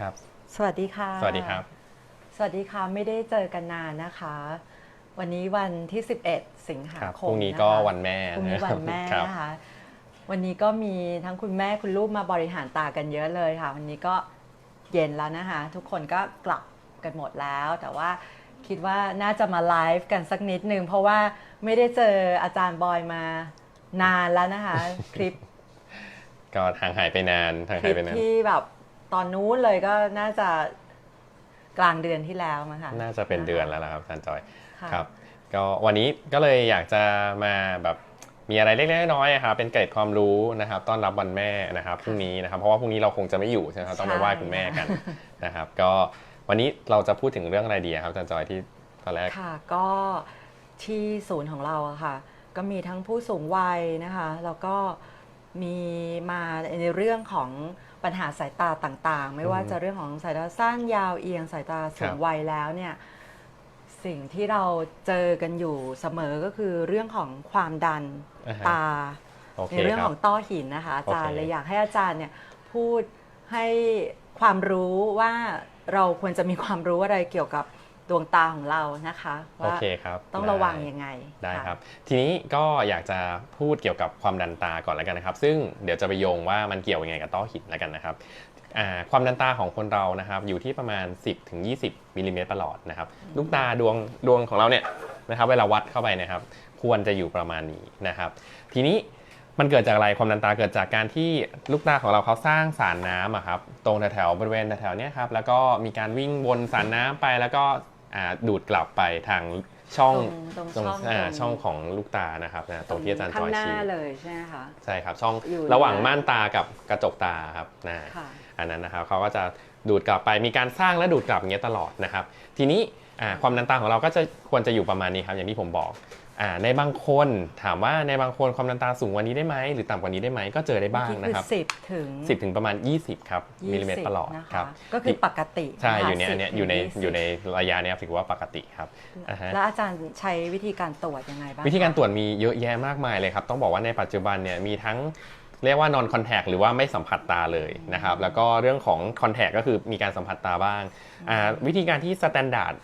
ครับ สวัสดีค่ะ สวัสดีครับ สวัสดีค่ะ ไม่ได้เจอกันนานนะคะ วันนี้วันที่ 11 สิงหาครับคพมรุ่งนี้ก็ะคะวันแม่พรุ่งนี้วันแม่ครับ นะคะ วันนี้ก็มีทั้งคุณแม่คุณลูกมาบริหารตากันเยอะเลยค่ะ วันนี้ก็เย็นแล้วนะคะ ทุกคนก็กลับกันหมดแล้ว แต่ว่าคิดว่าน่าจะมาไลฟ์กันสักนิดนึง เพราะว่าไม่ได้เจออาจารย์บอยมานานแล้วนะคะ คลิป ก็ห่างหายไปนานห่างคหาลิยปไปนาน ที่แบบ ตอนนู้นเลยก็น่าจะกลางเดือนที่แล้วมั้งคะน่าจะเป็นเดือนแล้วล่ะครับอาจารย์จอยค่ะครับก็วันนี้ก็เลยอยากจะมาแบบมีอะไรเล็กๆน้อยๆอะครับเป็นเกร็ดความรู้นะครับต้อนรับวันแม่นะครับพรุ่งนี้นะครับ เพราะว่าพรุ่งนี้เราคงจะไม่อยู่ใช่ไหมครับต้องไปไหว้คุณแม่กันนะครับ ก็วันนี้เราจะพูดถึงเรื่องอะไรดีอะครับอาจารย์จอยที่ตอนแรกค่ะก็ที่ศูนย์ของเราอะค่ะ ก็มีทั้งผู้สูงวัยนะคะ แล้วก็มีมาในเรื่องของ ปัญหาสายตาต่างๆ ไม่ว่าอือฮึจะเรื่องของสายตาสั้นยาวเอียงสายตาสูครังบวัยแล้วเนี่ยสิ่งที่เราเจอกันอยู่เสมอก็คือเรื่องของความดันอ่าฮะตาโอเคในเรื่องครัขบองต้อหินนะคะอาจารย์โอเคเลยอยากให้อาจารย์เนี่ยพูดให้ความรู้ว่าเราควรจะมีความรู้อะไรเกี่ยวกับ ดวงตาของเรานะคะโอว่าเคครับต้องได้ระวังยังไงได้ะ ครับ ทีนี้ก็อยากจะพูดเกี่ยวกับความดันตาก่อนแล้วกันนะครับ ซึ่งเดี๋ยวจะไปโยงว่ามันเกี่ยวยังไงกับต้อหินแล้วกันนะครับอ่าความดันตาของคนเรานะครับอยู่ที่ประมาณ 10ถึง20มิลลิเมตรประหลอดนะครับลูกตาดวงดวงของเราเนี่ยนะครับเวลาวัดเข้าไปนะครับ ควรจะอยู่ประมาณนี้นะครับ ทีนี้มันเกิดจากอะไรความดันตาเกิดจากการที่ลูกตาของเราเขาสร้างสารน้ำอะครับตรงแถวๆบริเวณแถวๆเนี้ยครับแล้วก็มีการวิ่งวนสารน้ำไปแล้วก็อ่า ดูดกลับไปทางช่องตรงตรงช่องอ่าตรงช่องของลูกตานะครับนะตรงที่อาจารย์จข้าองยหน้าชี้เลยใช่ไหมคะใช่ครับช่องอยู่ระหว่างนะม่านตากับกระจกตาครับนะค่ะอันนั้นนะครับเขาก็จะดูดกลับไปมีการสร้างและดูดกลับอย่างเงี้ยตลอดนะครับ ทีนี้อ่าความดันตาของเราก็จะควรจะอยู่ประมาณนี้ครับอย่างที่ผมบอก อ่าในบางคนถามว่าในบางคนความดันตาสูงกว่านี้ได้ไหมหรือต่ำกว่านี้ได้ไหมก็เจอได้บ้างเมื่อนะกี้ครับคือสิบถึง10ถึงประมาณ 20 ครับมิลลิเมตรประหลอดนะครัคะบก็คือปกติใช่ะคะอยู่เนี้ย10เนี้ยอยู่ในถึง20อยู่ในระยะเนี้ยถือว่าปกติครับอ่าฮะแล้วอาจารย์ใช้วิธีการตรวจยังไงบ้างวิธีการคะตรวจมีเยอะแยะมากมายเลยครับ ต้องบอกว่าในปัจจุบันเนี่ยมีทั้งเรียกว่า non contact หรือว่าไม่สัมผัสตาเลยนะครับ แล้วก็เรื่องของ contact ก็คือมีการสัมผัสตาบ้างอ่าวิธีการที่ standard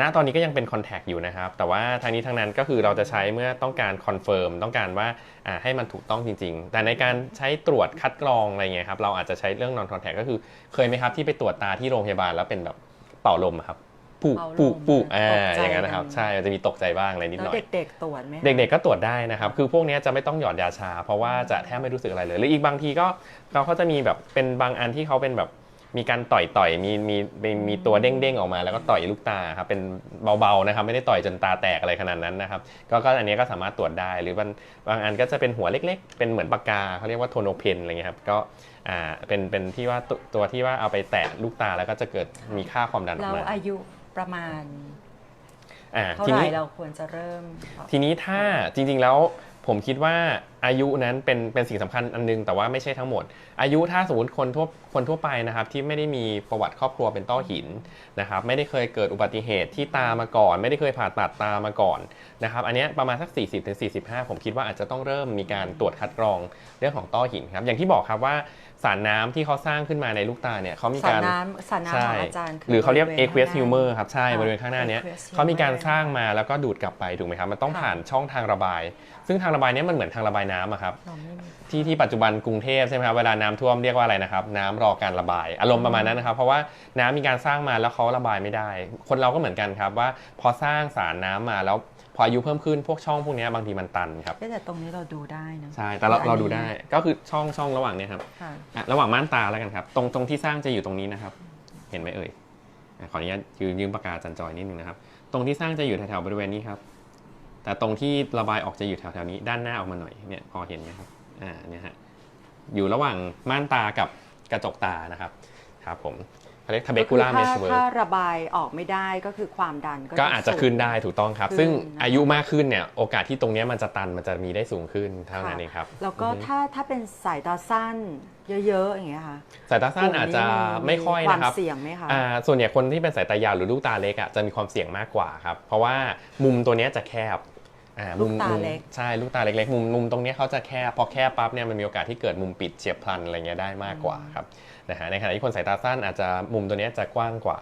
ณตอนนี้ก็ยังเป็น contact อยู่นะครับ แต่ว่าทางนี้ทางนั้นก็คือเราจะใช้เมื่อต้องการ confirm ต้องการว่าอ่าให้มันถูกต้องจริง ๆ แต่ในการใช้ตรวจคัดกรองอะไรเงี้ยครับเราอาจจะใช้เรื่อง non contact ก็คือเคยไหมครับที่ไปตรวจตาที่โรงพยาบาลแล้วเป็นแบบเป่าลมอะครับปุเป่าลมปุปุอ่าตกใจอย่างนั้นนะครับกันใช่มันจะมีตกใจบ้างอะไรนิดหแล้วน่อยเด็กๆตรวจไหมคะเด็กๆก็ตรวจได้นะครับ คือพวกเนี้ยจะไม่ต้องหยอดยาชา เพราะว่าจะแทบไม่รู้สึกอะไรเลยหรืออีกบางทีก็เขาเขาจะมีแบบเป็นบางอันที่เขาเป็นแบบ มีการต่อยต่อยๆมีมีมีมีตัวเด้งๆออกมาแล้วก็ต่อยลูกตาครับเป็นเบาๆนะครับไม่ได้ต่อยจนตาแตกอะไรขนาดนั้นนะครับก็ก็อันเนี้ยก็สามารถตรวจได้ หรือบางบางอันก็จะเป็นหัวเล็ก ๆ เป็นเหมือนปากกาเขาเรียกว่าโทโนเพนอะไรเงี้ยครับก็อ่าเป็นเป็นที่ว่าตัวตัวที่ว่าเอาไปแตะลูกตาแล้วก็จะเกิดมีค่าความดันออแล้กวมาอายุประมาณอ่าเท่าทีไหร่นี้เราควรจะเริ่ม ทีนี้ถ้าจริงๆแล้ว ผมคิดว่าอายุนั้นเป็นเป็นสิ่งสำคัญอันนึง แต่ว่าไม่ใช่ทั้งหมด อายุถ้าสมมติคนทั่วคนทั่วไปนะครับ ที่ไม่ได้มีประวัติครอบครัวเป็นต้อหินนะครับ ไม่ได้เคยเกิดอุบัติเหตุที่ตามาก่อน ไม่ได้เคยผ่าตัดตามาก่อนนะครับ อันนี้ประมาณสัก 40-45 ผมคิดว่าอาจจะต้องเริ่มมีการตรวจคัดกรองเรื่องของต้อหินครับ อย่างที่บอกครับว่า สารน้ำที่เขาสร้างขึ้นมาในลูกตาเนี่ยเขามีสารการน้ำสารน้ำของอาจารย์คืหรือเขาเรียกบวณ aqueous ข้างหน้า humor ครับใช่ค่ะบริเวณข้างหน้าเนี้ย aqueous humor เขามีการสร้างมาแล้วก็ดูดกลับไปถูกไหมครับมันต้องค่ะผ่านช่องทางระบาย ซึ่งทางระบายเนี้ยมันเหมือนทางระบายน้ำอะครับเราไม่มีที่ที่ปัจจุบันกรุงเทพใช่ไหมครับเวลาน้ำท่วมเรียกว่าอะไรนะครับ น้ำรอการระบาย อารมณ์ประมาณนั้นนะครับ เพราะว่าน้ำมีการสร้างมาแล้วเขาระบายไม่ได้ คนเราก็เหมือนกันครับว่าพอสร้างสารน้ำมาแล้ว พออายุเพิ่มขึ้นพวกช่องพวกเนี้ยบางทีมันตันครับเอ๊ะแต่ตรงนี้เราดูได้นะใช่แต่เราอันนี้เราดูได้ก็คือช่องช่องระหว่างเนี้ยครับค่ะอะระหว่างม่านตาแล้วกันครับ ตรงตรงที่สร้างจะอยู่ตรงนี้นะครับ เห็นไหมเอ่ยอะขออนุญาตยืมยืมปากกาจันจอยนิดนึงนะครับ ตรงที่สร้างจะอยู่แถวๆบริเวณนี้ครับ แต่ตรงที่ระบายออกจะอยู่แถวๆนี้ ด้านหน้าออกมาหน่อยเนี่ยพอเห็นไหมครับอ่าเนี่ยฮะอยู่ระหว่างม่านตากับกระจกตานะครับครับผม เขาเรียก trabecular ก็คือ mesh ถ้า work ถ้าระบายออกไม่ได้ก็คือความดันก็ก็อาจจะสูงขึ้นได้ถูกต้องครับขึ้นซึ่งนะคะอายุมากขึ้นเนี่ยโอกาสที่ตรงเนี้ยมันจะตันมันจะมีได้สูงขึ้นเท่านั้นเองครับ แล้วก็อือฮึถ้าถ้าเป็นสายตาสั้นเยอะๆอย่างเงี้ยค่ะสายตาสั้นอาจจะไม่ค่อยความนะครับเสี่ยงไหมคะอ่าส่วนใหญ่คนที่เป็นสายตายาวหรือลูกตาเล็กอะจะมีความเสี่ยงมากกว่าครับเพราะว่ามุมตัวเนี้ยจะแคบ อ่าลูกมุมตามุมเล็ก ใช่ลูกตาเล็กๆมุมมุมตรงเนี้ยเขาจะแคบพอแคบปั๊บเนี่ยมันมีโอกาสที่เกิดมุมปิดเฉียบพลันอะไรเงี้ยได้มากกว่าครับนะฮะในขณะที่คนสายตาสั้นอาจจะมุมตัวเนี้ยจะกว้างกว่า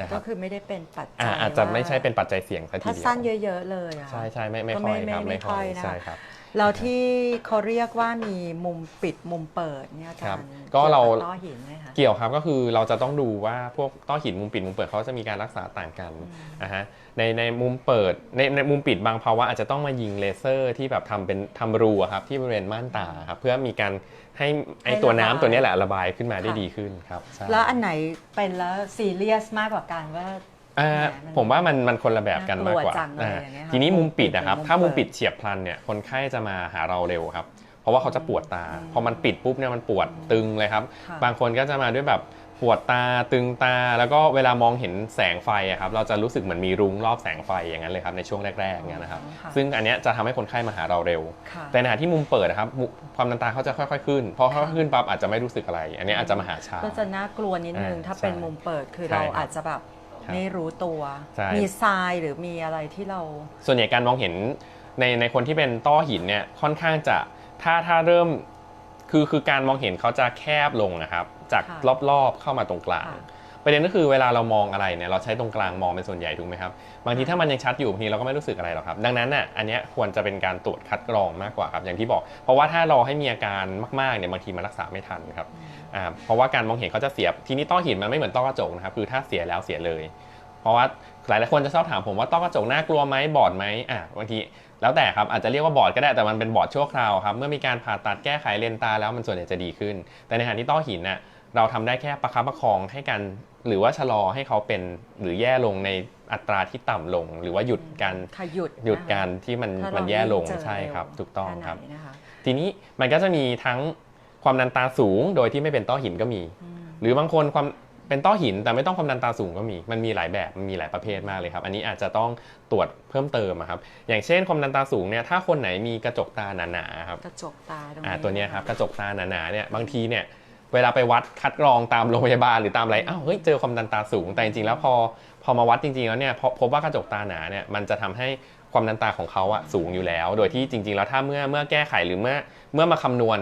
นะคก็รับคือไม่ได้เป็นปัจจัอ่ายอาจจะไม่ใช่ว่าเป็นปัจจัยเสี่ยงซะทีถ้าเดียวสั้นเยอะ ๆ เลยอะใช่ใช่ไม่ไม่ก็ค่ไม่อยครับไม่ไม่ค่อยไม่ค่อยนะใช่ครับแล้วที่เขาเรียกว่ามีมุมปิดมุมเปิดเนี่ยอาครัจารบย์ก็เรากี่ยวบต้อหินไหมคะเกี่ยวครับก็คือเราจะต้องดูว่าพวกต้อหินมุมปิดมุมเปิดเขาจะมีการรักษาต่างกันนะฮะ ในในมุมเปิดในในมุมปิดบางภาวะอาจจะต้องมายิงเลเซอร์ที่แบบทำเป็นทำรูอะครับที่บริเวณม่านตาครับเพื่อมีการให้ไอให้ตัวน้ำระบายตัวเนี้ยแหละระบายขึ้นมาได้ค่ะ ดีขึ้นครับใช่ แล้วอันไหนเป็นแล้วซีเรียสมากกว่ากันว่า อ่าแหมมันผมว่ามันมันคนละแบบกันมากกว่าน่ากลัวจังเลยอ่าอย่างเงี้ยค่ะทีนี้มุมปิดนะครับ มุมปิด ถ้ามุมมุมเปิดปิดเฉียบพลันเนี่ยคนไข้จะมาหาเราเร็วครับ เพราะว่าเขาจะปวดตา พอมันปิดปุ๊บเนี่ยมันปวดตึงเลยครับ ค่ะ บางคนก็จะมาด้วยแบบ ปวดตาตึงตา แล้วก็เวลามองเห็นแสงไฟอะครับเราจะรู้สึกเหมือนมีรุ้งรอบแสงไฟอย่างนั้นเลยครับในช่วงแรกๆเนี่ยนะครับค่ะ ซึ่งอันเนี้ยจะทำให้คนไข้มาหาเราเร็ว ค่ะ แต่ในขณะที่มุมเปิดนะครับมุความดันตาเขาจะค่อยๆขึ้นพอค่อยๆขึ้นปั๊บอาจจะไม่รู้สึกอะไร อันเนี้ยอาจจะมาหาช้า ก็จะน่ากลัวนิดนึง อ่าถ้าเป็นใช่มุมเปิดคือใช่เราครับอาจจะแบบครับไม่รู้ตัว ใช่ มีทรายหรือมีอะไรที่เรา ส่วนใหญ่การมองเห็นในในคนที่เป็นต้อหินเนี่ยค่อนข้างจะถ้าถ้าเริ่มคือคือการมองเห็นเขาจะแคบลงนะครับ จากค่ะรอบๆเข้ามาตรงกลางค่ะประเด็นก็คือเวลาเรามองอะไรเนี่ยเราใช้ตรงกลางมองเป็นส่วนใหญ่ถูกไหมครับบางทีถ้ามันยังชัดอยู่บางทีเราก็ไม่รู้สึกอะไรหรอกครับ ดังนั้นน่ะอันเนี้ยควรจะเป็นการตรวจคัดกรองมากกว่าครับอย่างที่บอก เพราะว่าถ้าเราให้มีอาการมากๆเนี่ยบางทีมันรักษาไม่ทันครับอ่าเพราะว่าการมองเห็นเขาจะเสียทีนี้ต้อหินมันไม่เหมือนต้อกระจกนะครับคือถ้าเสียแล้วเสียเลย เพราะว่าหลายๆคนจะชอบถามผมว่าต้อกระจกน่ากลัวไหมบอดไหมอะบางทีแล้วแต่ครับอาจจะเรียกว่าบอดก็ได้แต่มันเป็นบอดชั่วคราวครับเมื่อมีการผ่าตัดแก้ไขเลนตาแล้วมันส่วนใหญ่จะดีขึ้น แต่ในขณะที่ต้อหินน่ะ เราทำได้แค่ประคับประคองให้กัน หรือว่าชะลอให้เขาเป็นหรือแย่ลงในอัตราที่ต่ำลง หรือว่าหยุดการค่ะหยุดหยุดนะคะการที่มันถ้าเรามันแย่ลงเจอใช่ครับเวถูกต้องแไหนครับนะคะทีนี้มันก็จะมีทั้งความดันตาสูง โดยที่ไม่เป็นต้อหินก็มี หรือบางคนความเป็นต้อหินแต่ไม่ต้องความดันตาสูงก็มี มันมีหลายแบบมันมีหลายประเภทมากเลยครับ อันนี้อาจจะต้องตรวจเพิ่มเติมอะครับ อย่างเช่นความดันตาสูงเนี่ยถ้าคนไหนมีกระจกตาหนาๆครับกระจกตาตรงอ่านี้ตัวเนี้ยครับกระจกตาหนาๆเนี่ยบางทีเนี่ย เวลาไปวัดคัดกรองตามโรงพยาบาลหรือตามอะไรอ้าวเฮ้ยเจอความดันตาสูงแต่จริงๆแล้วพอพอมาวัดจริงๆแล้วเนี่ยพอพบว่ากระจกตาหนาเนี่ยมันจะทำให้ความดันตาของเขาอะสูงอยู่แล้ว โดยที่จริง ๆ แล้วถ้าเมื่อเมื่อแก้ไขหรือเมื่อเมื่อมาคำนวณ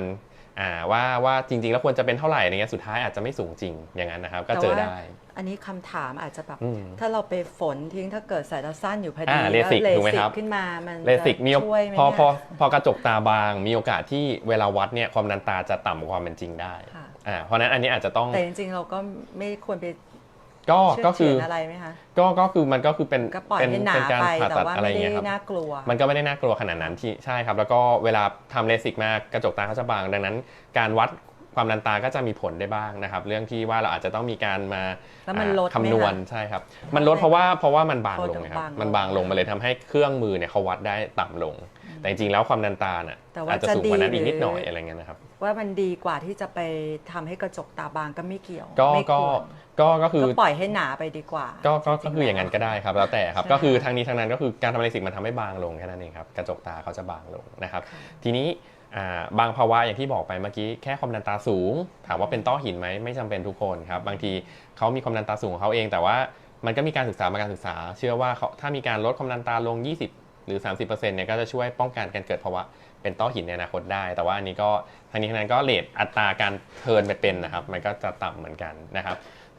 อ่าว่าว่าจริง ๆ แล้วควรจะเป็นเท่าไหร่อะไรเงี้ยสุดท้ายอาจจะไม่สูงจริงอย่างนั้นนะครับ ก็เจอได้ อันนี้คำถามอาจจะแบบอืมถ้าเราไปฝนทิ้งถ้าเกิดสายตาสั้นอยู่พอดีอ่าเลสิกแล้วถูกไหมครับขึ้นมามันเลสิกมีจะช่วยไหมพอเนี่ยพอพอกระจกตาบางมีโอกาสที่เวลาวัดเนี่ยความดันตาจะต่ำกว่าความเป็นจริงได้ค่ะ อ่าเพราะฉะนั้นอันนี้อาจจะต้องแต่จริงๆเราก็ไม่ควรไปก็เชื่ก็อคืเฉืออนอะไรไหมคะก็ก็คือมันก็คือเป็นก็ปล่อยเป็นให้หนาเป็นการไปผ่าแต่ตัดว่าอะไรไม่เงี้ยได้ครับน่ากลัว มันก็ไม่ได้น่ากลัวขนาดนั้นที่ใช่ครับ แล้วก็เวลาทำเลสิกมากระจกตาเขาจะบาง ดังนั้น การวัดความดันตาก็จะมีผลได้บ้างนะครับ เรื่องที่ว่าเราอาจจะต้องมีการมาแล้วมันอ่าลดไหมคำนวณคะใช่ครับ มันลดเพราะว่าเพราะว่ามันบางเพราะลงนะครับบางลงมันบางลงมาเลยทำให้เครื่องมือเนี่ยเขาวัดได้ต่ำลง แต่จริงๆแล้วความดันตาน่ะแต่ว่าอาจจะจะสูงกว่านั้นดีอีกนิดหรือหน่อยอะไรเงี้ยนะครับ ว่ามันดีกว่าที่จะไปทำให้กระจกตาบางก็ไม่เกี่ยวก็ไม่ก็ควรก็ก็คือก็ปล่อยให้หนาไปดีกว่า ก็ก็จริก็งๆคืออย่างนั้นก็ได้ครับ แล้วแต่ครับใช่ก็คือทางนี้ทางนั้นก็คือการทำเลสิกมันทำให้บางลงแค่นั้นเองครับกระจกตาเขาจะบางลงนะครับ ทีนี้อ่าบางภาวะอย่างที่บอกไปเมื่อกี้แค่ความดันตาสูง ถามว่าเป็นต้อหินไหมไม่จำเป็นทุกคนครับ บางทีเขามีความดันตาสูงของเขาเอง แต่ว่ามันก็มีการศึกษามาการศึกษา เชื่อว่าเขาถ้ามีการลดความดันตาลง 20 หรือ 30%เนี่ยก็จะช่วยป้องกันการเกิดภาวะเป็นต้อหินในอนาคตได้ แต่ว่าอันนี้ก็ทางนี้ทางนั้นก็เลทอัตราการเทิร์นไปเป็นนะครับ มันก็จะต่ำเหมือนกันนะครับ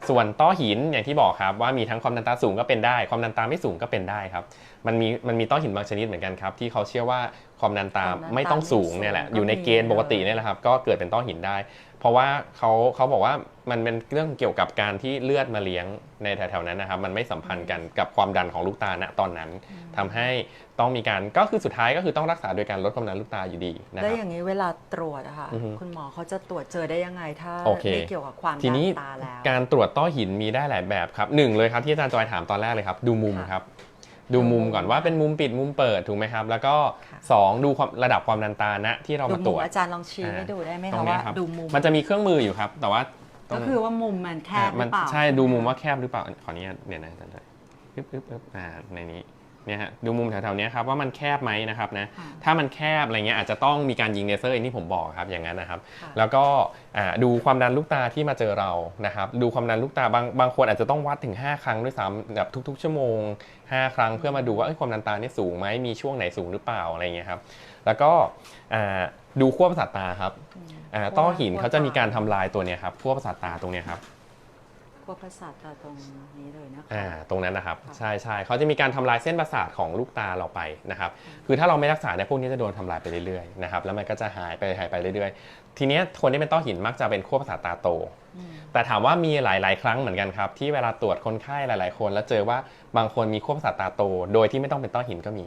ส่วนต้อหินอย่างที่บอกครับว่ามีทั้งความดันตาสูงก็เป็นได้ ความดันตาไม่สูงก็เป็นได้ครับ มันมีมันมีต้อหินบางชนิดเหมือนกันครับที่เขาเชื่อว่าความดันตาไม่ต้องสูงเนี่ยแหละอยู่ในเกณฑ์ปกติเนี่ยแหละครับก็เกิดเป็นต้อหินได้ เพราะว่าเขาเขาบอกว่ามันเป็นเรื่องเกี่ยวกับการที่เลือดมาเลี้ยงในแถวๆนั้นนะครับ มันไม่สัมพันธ์กันกับความดันของลูกตาณตอนนั้นทำให้ต้องมีการก็คือสุดท้ายก็คือต้องรักษาโดยการลดความดันลูกตาอยู่ดีนะแล้ควรับอย่างนี้เวลาตรวจอะค่ะอือฮึคุณหมอเขาจะตรวจเจอได้ยังไงถ้าโอเคไม่เกี่ยวกับความทีดันนี้ตาแล้ว การตรวจต้อหินมีได้หลายแบบครับหนึ่งเลยครับที่อาจารย์จอยถามตอนแรกเลยครับ ดูมุมค่ะครับ ดูมุมดูมุมก่อนว่าเป็นมุมปิดมุมเปิดถูกไหมครับ แล้วก็ค่ะสองดูความระดับความดันตาณที่เราดูมาตมุรมวจอาจารย์ลองชี้ให้ดูได้ไหมตรคะงเนี้ว่ายครับดูมุมมันจะมีเครื่องมืออยู่ครับ แต่ว่าตรก็งคือว่ามุมมันแคบหมัรือเปล่าใช่ดูมุมว่าแคบหรือเปล่าขออนุญาตเดี๋ยวนะอาจารย์จอยอึ๊บอึ๊บอึ๊บอ่าในนี้ เนี่ยฮะดูมุมแถวๆเนี้ยครับว่ามันแคบไหมนะครับนะค่ะถ้ามันแคบอะไรเงี้ยอาจจะต้องมีการยิงเลเซอร์อย่างที่ผมบอกครับอย่างนั้นนะครับค่ะแล้วก็อ่าดูความดันลูกตาที่มาเจอเรานะครับ ดูความดันลูกตาบางบางคนอาจจะต้องวัดถึง 5 ครั้งด้วยซ้ำแบบทุก ๆ ชั่วโมง 5 ครั้งเพื่อมาดูว่าเอ้ยความดันตาเนี่ยสูงไหมมีช่วงไหนสูงหรือเปล่าอะไรเงี้ยครับแล้วก็อ่าดูขั้วประสาทตาครับอ่าต้อหินเขาจะมีการทำลายตัวเนี้ยครับขั้วประสาทตาตรงเนี้ยครับพ วกประสาทตาตรงนี้เลยนะคะ อ่าตรงนั้นนะครับค่ะใช่ใช่เขาจะมีการทำลายเส้นประสาทของลูกตาเราไปนะครับคือถ้าเราไม่รักษาเนี่ยพวกนี้จะโดนทำลายไปเรื่อยๆนะครับแล้วมันก็จะหายไปหายไปเรื่อยๆ ทีเนี้ยคนที่เป็นต้อหินมักจะเป็นขั้วประสาทตาโต อืมแต่ถามว่ามีหลาย ๆ ครั้งเหมือนกันครับ ที่เวลาตรวจคนไข้หลาย ๆ คน แล้วเจอว่าบางคนมีขั้วประสาทตาโต โดยที่ไม่ต้องเป็นต้อหินก็มี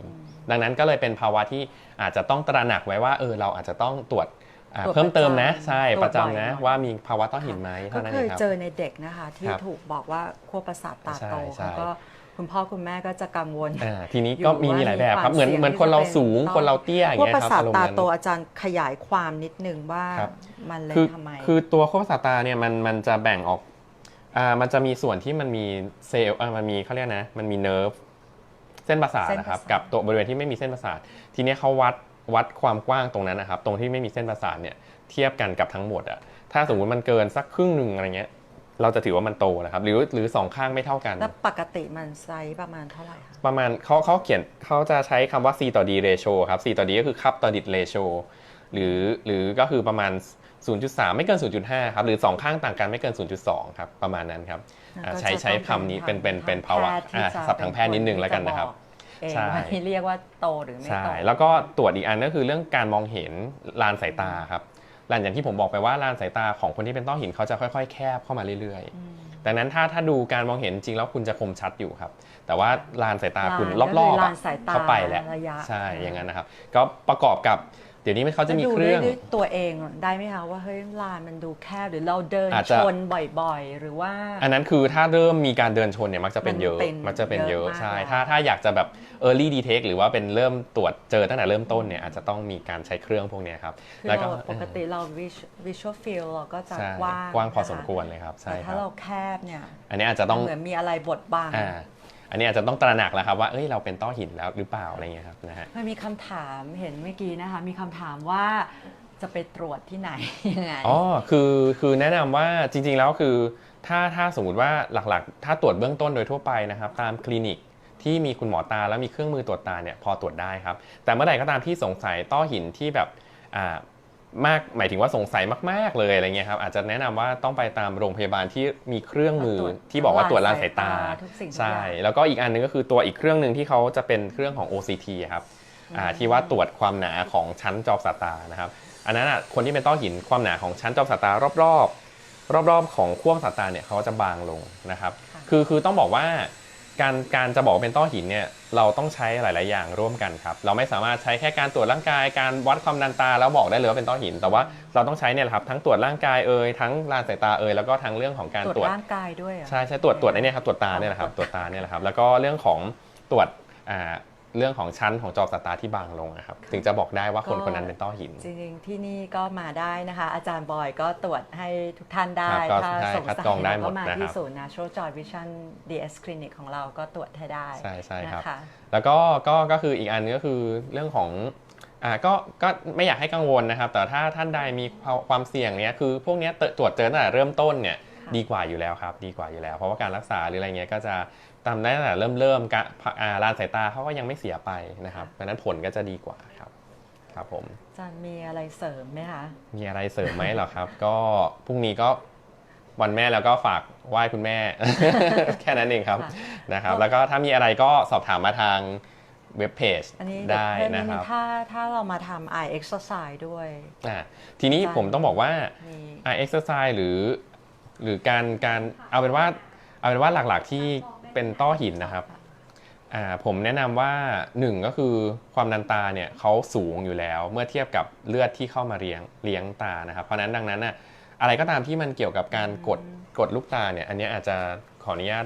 ดังนั้นก็เลยเป็นภาวะที่อาจจะต้องตระหนักไว้ว่าเออเราอาจจะต้องตรวจอ่าตรวจ เพิ่มเติมนะประจำใช่ตรวจประจำบ่อยนะหน่อยว่ามีภาวะต้อหินไหมก็เท่านั้นเคเอยงครับเจอในเด็กนะคะ ที่ครับถูกบอกว่าขั้วประสาทตาโตใช่ใช่แล้วก็คุณพ่อคุณแม่ก็จะกังวลอ่าทีนี้อยู่ก็มีว่ามีหลายแบบมีครับ เหมือนความเหมือนเสี่ยงคนเราที่จะสูงเป็นคนเราเตี้ยอย่างขั้วเงี้ยประครับสาทอารมณ์ตานั้นโตอาจารย์ขยายความนิดนึงว่าครับมันเลยคือทำไม คือตัวขั้วประสาทตาเนี่ยมันมันจะแบ่งออกอ่ามันจะมีส่วนที่มันมีเซลล์อ่ามันมีเขาเรียกนะ มันมีเนิร์ฟเส้นประสาทเส้นประสาทนะครับ กับตัวบริเวณที่ไม่มีเส้นประสาท ทีเนี้ยเขาวัด วัดความกว้างตรงนั้นนะครับ ตรงที่ไม่มีเส้นประสาทเนี่ยเทียบกันกับทั้งหมดอะถ้าสมมติมันเกินสักครึ่งหนึ่งอะไรเงี้ย เราจะถือว่ามันโตนะครับ หรือหรือสองข้างไม่เท่ากัน แล้วปกติมันไซส์ประมาณเท่าไหร่คะประมาณเขาเขาเขียนเขาจะใช้คำว่า C ต่อ D ratio ครับ C ต่อ D ก็คือคัพต่อดิด ratio หรือหรือก็คือประมาณ 0.3 ไม่เกิน 0.5 ครับ หรือ 2 ข้างต่างกันไม่เกิน 0.2 ครับ ประมาณนั้นครับอ่าใช้ใช้คำนี้เป็นเป็นเป็นภาวะอ่าศัพท์ทางแพทย์นิดนึงแล้วกันนะครับ เองใช่ ว่าที่เรียกว่าโตหรือไม่ใช่ โต แล้วก็ตรวจอีกอันก็คือเรื่องการมองเห็นลานสายตาครับลานอย่างที่ผมบอกไปว่าลานสายตาของคนที่เป็นต้อหินเขาจะค่อย ๆ แคบเข้ามาเรื่อยๆดังนั้นถ้าถ้าดูการมองเห็นจริงแล้วคุณจะคมชัดอยู่ครับ แต่ว่าลานสายตาคุณลานรอบๆก็คืออะลานสายตาเข้าไปแล้วระยะ ใช่อย่างนั้นนะครับ ก็ประกอบกับ เดี๋ยวนี้มันเขาจะมีดูเครื่องได้ด้วยตัวเองได้ไหมคะว่าเฮ้ยลานมันดูแคบหรือเราเดินอาจชจะนบ่อยๆ หรือว่า อันนั้นคือถ้าเริ่มมีการเดินชนเนี่ยมักจะเป็นเยอะ มันเป็นมักจะเป็นเยอะเยอะมาก ใช่แล้วถ้าถ้าอยากจะแบบ early detect หรือว่าเป็นเริ่มตรวจเจอตั้งแต่เริ่มต้นเนี่ยอาจจะต้องมีการใช้เครื่องพวกเนี้ยครับคือแล้วก็เราปกติเรา visu- visual field เราก็จะใช่กว้างกว้างพอนะคะสมควรเลยครับใช่แต่คถ้ารับ เราแคบเนี่ยอันนี้อาจจะต้อง เหมือนมีอะไรบดบัง อ่า อันนี้อาจจะต้องตระหนักแล้วครับว่าเอ้ยเราเป็นต้อหินแล้วหรือเปล่าอะไรเงี้ยครับนะฮะมันมีคำถามเห็นเมื่อกี้นะคะ มีคำถามว่าจะไปตรวจที่ไหนยังไงอ๋อคือคือแนะนำว่าจริงๆแล้วคือ ถ้าถ้าสมมติว่าหลักๆ ถ้าตรวจเบื้องต้นโดยทั่วไปนะครับ ตามคลินิกที่มีคุณหมอตาแล้วมีเครื่องมือตรวจตาเนี่ยพอตรวจได้ครับ แต่เมื่อไหร่ก็ตามที่สงสัยต้อหินที่แบบอ่า มากหมายถึงว่าสงสัยมาก ๆ เลยอะไรเงี้ยครับอาจจะแนะนำว่าต้องไปตามโรงพยาบาลที่มีเครื่องมือตรวจที่บอกว่าตรวจลานสายตาทุกสิ่งทุกใช่อย่างแล้วก็อีกอันหนึงก็คือตัวอีกเครื่องหนึ่งที่เขาจะเป็นเครื่องของ OCT ครับอ่าที่ว่าตรวจความหนาของชั้นจอประสาทตานะครับอันนั้นอะคนที่เป็นต้อหินความหนาของชั้นจอประสาทตารอบๆ รอบๆ ของขั้วประสาทตาเนี่ยเขาจะบางลงนะครับค่ะคือคือต้องบอกว่า การการจะบอกว่าเป็นต้อหินเนี่ยเราต้องใช้หลาย ๆ อย่างร่วมกันครับเราไม่สามารถใช้แค่การตรวจร่างกาย การวัดความดันตาแล้วบอกได้เลยว่าเป็นต้อหิน แต่ว่าเราต้องใช้เนี่ยแหละครับทั้งตรวจร่างกายเอ่ยทั้งลานสายตาเอ่ยแล้วก็ทั้งเรื่องของการตรวจตรวจร่างกายด้วยเหรอใช่ใช่ตรวจตรวจไอ้เนี่ยครับตรวจตาเนี่ยแหละครับตรวจตาเนี่ยแหละครับแล้วก็เรื่องของตรวจอ่า เรื่องของชั้นของจอประสาทตาที่บางลงนะครับ ถึงจะบอกได้ว่าคนคนนั้นเป็นต้อหิน จริงๆ ที่นี่ก็มาได้นะคะ อาจารย์บอยก็ตรวจให้ทุกท่านได้ ครับก็ถ้าได้สงคัดสัยกรองได้หมดก็มานะครับ ที่ศูนย์ Natural Joy Vision DS Clinic ของเราก็ตรวจให้ได้ใช่ใช่ครับ นะคะ แล้วก็ก็ก็คืออีกอันนึงก็คือเรื่องของอ่าก็ก็ไม่อยากให้กังวลนะครับ แต่ถ้าท่านใดมีความเสี่ยงเนี้ยคือพวกเนี้ยตรวจเจอตั้งแต่เริ่มต้นเนี่ยค่ะ ดีกว่าอยู่แล้วครับ ดีกว่าอยู่แล้ว เพราะว่าการรักษาหรืออะไรเงี้ยก็จะ ตามได้ตั้งแต่เริ่มเริ่มกะอ่าลานสายตาเขาก็ยังไม่เสียไปนะครับเพราะฉะนั้นผลก็จะดีกว่าครับครับผมอาจารย์มีอะไรเสริมไหมคะมีอะไรเสริมไหมเหรอครับ ก็พรุ่งนี้ก็วันแม่แล้วก็ฝากไหว้คุณแม่ แค่นั้นเองครับค่ะนะครับก็แล้วก็ถ้ามีอะไรก็สอบถามมาทางเว็บเพจอันนี้ได้เพิ่มนินะดคนึรังบถ้าถ้าเรามาทำ eye exercise ด้วยอ่าทีนี้อาจารย์ผมต้องบอกว่ามีอ่าเอ็กซ์ไซส์หรือ หรือการการเอาเป็นว่าเอาเป็นว่าหลักๆที่ เป็นต้อหินนะครับอ่าผมแนะนำว่าหนึ่งก็คือความดันตาเนี่ยเขาสูงอยู่แล้ว เมื่อเทียบกับเลือดที่เข้ามาเลี้ยงเลี้ยงตานะครับ เพราะฉะนั้นดังนั้นน่ะอะไรก็ตามที่มันเกี่ยวกับการกดกดลูกตาเนี่ยอันเนี้ยอาจจะขออนุญาต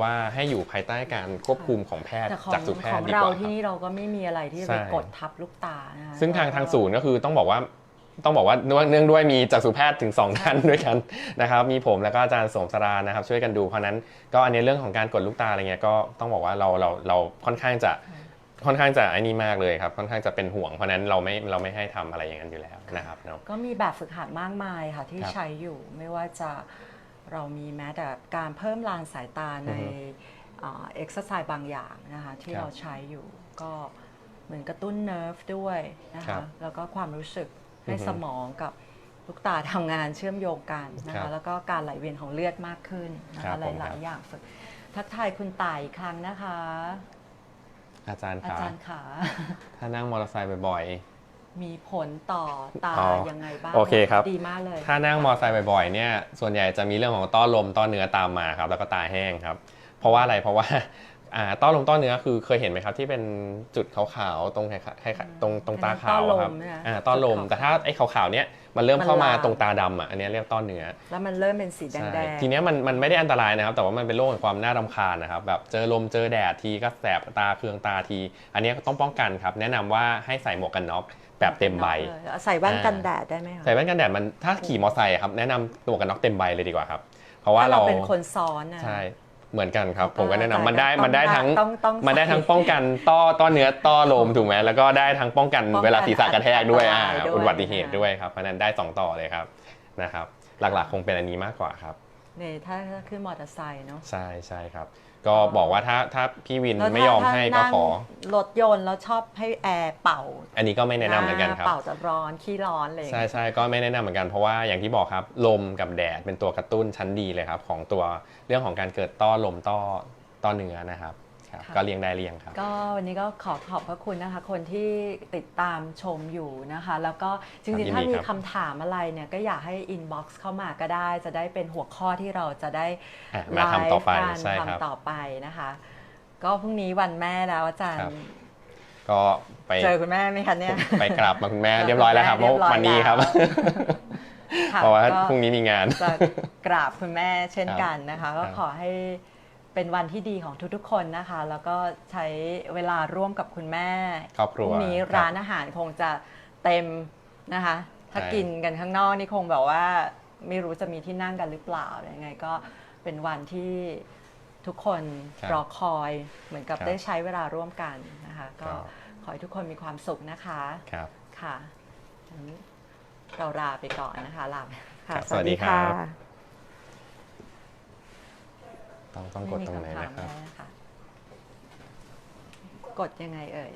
ว่าให้อยู่ภายใต้การควบคุมของแพทย์แต่ของจากสุแพขทองย์ดีเรากว่าคที่รับนี่เราก็ไม่มีอะไรที่ใช่ไปกดทับลูกตานะคะซึ่งทางทางศูนย์ก็คือต้องบอกว่า ต้องบอกว่าเนื่องเนื่องด้วยมีจักษุแพทย์ถึง 2 ท่านด้วยกันนะครับ มีผมแล้วก็อาจารย์สมสรานะครับ ช่วยกันดูเพราะฉะนั้นก็อันนี้เรื่องของการกดลูกตาอะไรเงี้ยก็ต้องบอกว่าเราเราเราค่อนข้างจะค่อนข้างจะไอ้นี่มากเลยครับ ค่อนข้างจะเป็นห่วงเพราะฉะนั้นเราไม่เราไม่ให้ทำอะไรอย่างนั้นอยู่แล้วนะครับเนาะก็มีแบบฝึกหัดมากมายค่ะที่ครับใช้อยู่ไม่ว่าจะเรามีแม้แต่การเพิ่มลานสายตาในอือฮึเอ็กซ์ไซส์บางอย่างนะคะที่ครับเราใช้อยู่ก็เหมือนกระตุ้นเนิร์ฟด้วยนะครัคะบแล้วก็ความรู้สึก ให้อือฮึสมองกับลูกตาทำงานเชื่อมโยงกันนะครัคะบแล้วก็การไหลเวียนของเลือดมากขึ้นนะครัคะบผมหลายครับๆอย่างฝึกทักทายคุณต่ายอีกครั้งนะคะ อาจารย์อาขาจารย์ขาถ้านั่งมอเตอร์ไซค์บ่อยมีผลต่อตาอ๋อยังไงบ้างโอเคครับดีมากเลยๆถ้านั่งมอเตอร์ไซค์บ่อยๆเนี่ยส่วนใหญ่จะมีเรื่องของต้อลมต้อเนื้อตามมาครับแล้วก็ตาแห้งครับ เพราะว่าอะไรเพราะว่า อ่าต้อลมต้อเนื้อคือเคยเห็นไหมครับ ที่เป็นจุดขาวๆตรงคล้ายๆตรงตรงตาขาวอะครับต้อลมเนี่ยอ่าต้อลมจุดขาวๆแต่ถ้าไอ้ขาวๆเนี่ยมันเริ่มเข้ามามันลามตรงตาดำอะอันนี้เรียกต้อเนื้อแล้วมันเริ่มเป็นสีแดใช่งๆทีเนี้ยมันมันไม่ได้อันตรายนะครับ แต่ว่ามันเป็นโรคแห่งความน่ารำคาญนะครับแบบเจอลมเจอแดดทีก็แสบตาเคืองตาที อันเนี้ยต้องป้องกันครับ แนะนำว่าให้ใส่หมวกกันน็อกแบบเต็มใบใส่แว่นอ่ากันแดดได้ไหมคะใส่แว่นกันแดดมันถ้าขี่มอเตอร์ไซค์อะครับแนะนำหมวกกันน็อกเต็มใบเลยดีกว่าครับ เพราะว่าถ้าเราเราเป็นคนซ้อนนะใช่ เหมือนกันครับ ผมก็แนะแต่นำมันได้ต้องมันได้ทั้งต้องต้องมันได้ใส่ทั้งป้องกันต้อต้อเนื้อต้อลมถูกไหมแล้วก็ได้ทั้งป้องกันป้องกันเวลาศีรษะกระแทกด้วยอ่าอันตรายด้วยอุบัติเหตุนะคะด้วยครับเพราะฉะนั้นได้สองต่อเลยครับนะครับ หลักๆคงเป็นอันนี้มากกว่าครับเนี่ยถ้าถ้าขึ้นมอเตอร์ไซค์เนาะใช่ใช่ครับ ก็บอกว่าถ้าถ้าพี่วินแล้วถ้าไม่ยอมให้ก็ถ้านั่งขอ รถยนต์แล้วชอบให้แอร์เป่าอันนี้ก็ไม่แนะนำเหมือนกันครับ เป่าจะร้อนขี้ร้อนอะไรอย่างใช่เลยใช่ก็ไม่แนะนำเหมือนกันเพราะว่าอย่างที่บอกครับ ลมกับแดดเป็นตัวกระตุ้นชั้นดีเลยครับ ของตัวเรื่องของการเกิดต้อลมต้อต้อเนื้อนะครับ ครับก็เลี่ยงได้เลี่ยงครับ ก็วันนี้ก็ขอขอบพระคุณนะคะ คนที่ติดตามชมอยู่นะคะ แล้วก็จครับริงยิๆนดีถ้ามีครับคำถามอะไรเนี่ยก็อยากให้อินบ็อกซ์เข้ามาก็ได้ จะได้เป็นหัวข้อที่เราจะได้อะมาทำต่อไปไลฟ์กันใช่ครับทำต่อไปนะคะ ก็พรุ่งนี้วันแม่แล้วอาจารครัย์บก็ไปเจอคุณแม่ไหมคะเนี่ยไปกราบมาคุณแม่เรียบร้อยแล้วครับเรียบร้อยวันนี้ครับแล้วค่ะเพราะว่าก็พรุ่งนี้มีงานจะกราบคุณแม่เช่นครับกันนะคะ ก็ครับขอให้ เป็นวันที่ดีของทุกๆ คนนะคะ แล้วก็ใช้เวลาร่วมกับคุณแม่ครอบคพรัวรุ่งนี้คบร้านอาหารคงจะเต็มนะคะ ถ้าใช่กินกันข้างนอกนี่คงแบบว่าไม่รู้จะมีที่นั่งกันหรือเปล่ายังไงก็เป็นวันที่ทุกคนครับรอคอยเหมือนกับครับได้ใช้เวลาร่วมกันนะคะก็ก็ขอให้ทุกคนมีความสุขนะคะครับค่ะงั้นเราลาไปก่อนนะคะลาไปค่ะครับสวัสดีครับ ต้องต้องกดตรงไหนนะครับ กดยังไงเอ่ย